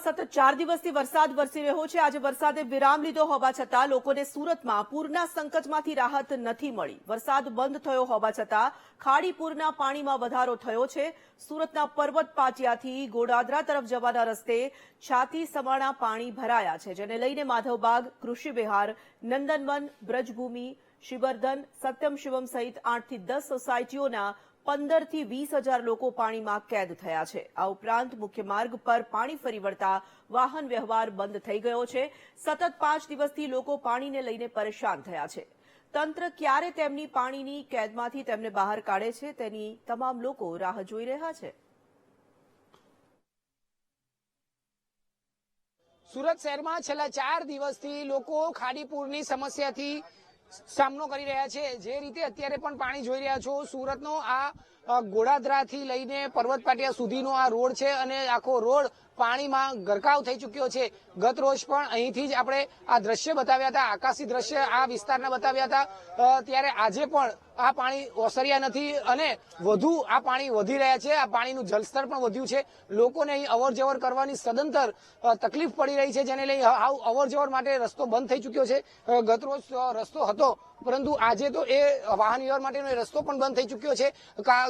સુરતમાં સતત ચાર દિવસથી વરસાદ વરસી રહ્યો છે. આજે વરસાદે વિરામ લીધો હોવા છતાં લોકોને સુરતમાં પૂરના સંકટમાંથી રાહત નથી મળી. વરસાદ બંધ થયો હોવા છતાં ખાડી પાણીમાં વધારો થયો છે. સુરતના પર્વત પાટિયાથી ગોડાદરા તરફ જવાના રસ્તે છાતી સમાણા પાણી ભરાયા છે, જેને લઈને માધવબાગ, કૃષિ વિહાર, નંદનવન, બ્રજભૂમિ શિવર્ધન સત્યમ શિવમ સહિત આઠથી દસ સોસાયટીઓના પંદરથી વીસ હજાર લોકો પાણીમાં કેદ થયા છે. આ ઉપરાંત મુખ્ય માર્ગ પર પાણી ફરી વળતા વાહન વ્યવહાર બંધ થઈ ગયો છે. સતત પાંચ દિવસથી લોકો પાણીને લઈને પરેશાન થયા છે. તંત્ર ક્યારે તેમની પાણીની કેદમાંથી તેમને બહાર કાઢે છે તેની તમામ લોકો રાહ જોઈ રહ્યા છે. સુરત શહેરમાં છેલ્લા ચાર દિવસથી લોકો ખાડીપુરની સમસ્યાથી સામનો કરી રહ્યા છે. જે રીતે અત્યારે પણ પાણી જોઈ રહ્યા છો સુરતનો આ અ, ગોળાદરાથી લઈને પર્વત પાટિયા સુધીનો આ રોડ છે અને આખો રોડ પાણીમાં ગરકાવ થઈ ચુક્યો છે. ગત રોજ પણ અહીંથી જ આપણે આ દ્રશ્ય બતાવ્યા હતા આકાશી દ્રશ્ય આ વિસ્તારના બતાવ્યા હતા. ત્યારે આજે પણ આ પાણી ઓસર્યા નથી અને વધુ આ પાણી વધી રહ્યા છે. આ પાણીનું જલસ્તર પણ વધ્યું છે. લોકોને અહીં અવર જવર કરવાની સદંતર તકલીફ પડી રહી છે જેને લઈ હાવ અવર જવર માટે રસ્તો બંધ થઈ ચુક્યો છે. ગત રોજ રસ્તો હતો પરંતુ આજે તો એ વાહન વ્યવહાર માટેનો રસ્તો પણ બંધ થઈ ચુક્યો છે.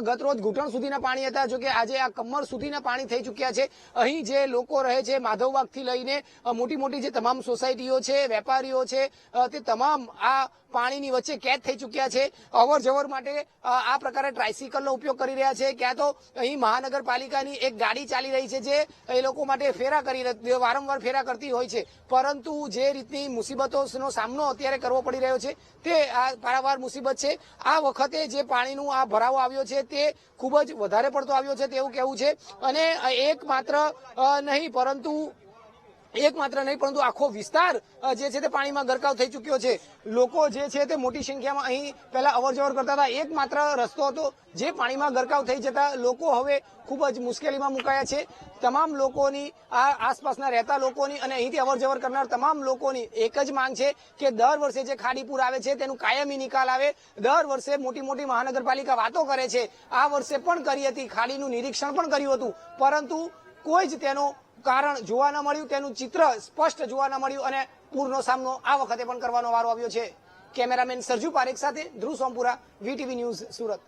ગત રોજ ઘૂંટણ સુધીના પાણી હતા જો કે આજે આ કમર સુધીના પાણી થઈ ચુક્યા છે. અહીં જે લોકો રહે છે માધવબાગથી લઈને મોટી મોટી જે તમામ સોસાયટીઓ છે, વેપારીઓ છે તે તમામ આ પાણીની વચ્ચે કેદ થઈ ચુક્યા છે. અવર જવર માટે આ પ્રકારે ટ્રાયસિકલનો ઉપયોગ કરી રહ્યા છે. ક્યાં તો અહીં મહાનગરપાલિકાની એક ગાડી ચાલી રહી છે જે એ લોકો માટે ફેરા કરી વારંવાર ફેરા કરતી હોય છે. પરંતુ જે રીતની મુસીબતોનો સામનો અત્યારે કરવો પડી રહ્યો છે, તે આ પારાવાર મુસીબત છે. આ વખતે જે પાણીનું આ ભરાવો આવ્યો છે તે ખૂબ જ વધારે પડતો આવ્યો છે તેવું કહેવું છે. અને એક માત્ર નહીં, પરંતુ એક માત્ર નહીં, પરંતુ આખો વિસ્તાર જે છે તે પાણીમાં ગરકાવ થઈ ચુક્યો છે. લોકો જે છે તે મોટી સંખ્યામાં અહીં પહેલા અવરજવર કરતા હતા. એકમાત્ર રસ્તો હતો જે પાણીમાં ગરકાવ થઈ જતા લોકો હવે ખૂબ જ મુશ્કેલીમાં મુકાયા છે. તમામ લોકોની આ આસપાસના રહેતા લોકોની અને અહીંથી અવરજવર કરનાર તમામ લોકોની એક જ માંગ છે કે દર વર્ષે જે ખાડીપુર આવે છે તેનું કાયમી નિકાલ આવે. દર વર્ષે મોટી મોટી મહાનગરપાલિકા વાતો કરે છે. આ વર્ષે પણ કરી હતી, ખાડીનું નિરીક્ષણ પણ કર્યું હતું. પરંતુ કોઈ જ તેનો કારણ જોવા ન મળ્યું તેનું ચિત્ર સ્પષ્ટ જોવા ન મળ્યું અને પૂરનો સામનો આ વખતે પણ કરવાનો વારો આવ્યો છે. કેમેરામેન સરજુ પારેખ સાથે ધ્રુવ સોમપુરા, વીટીવી ન્યૂઝ સુરત.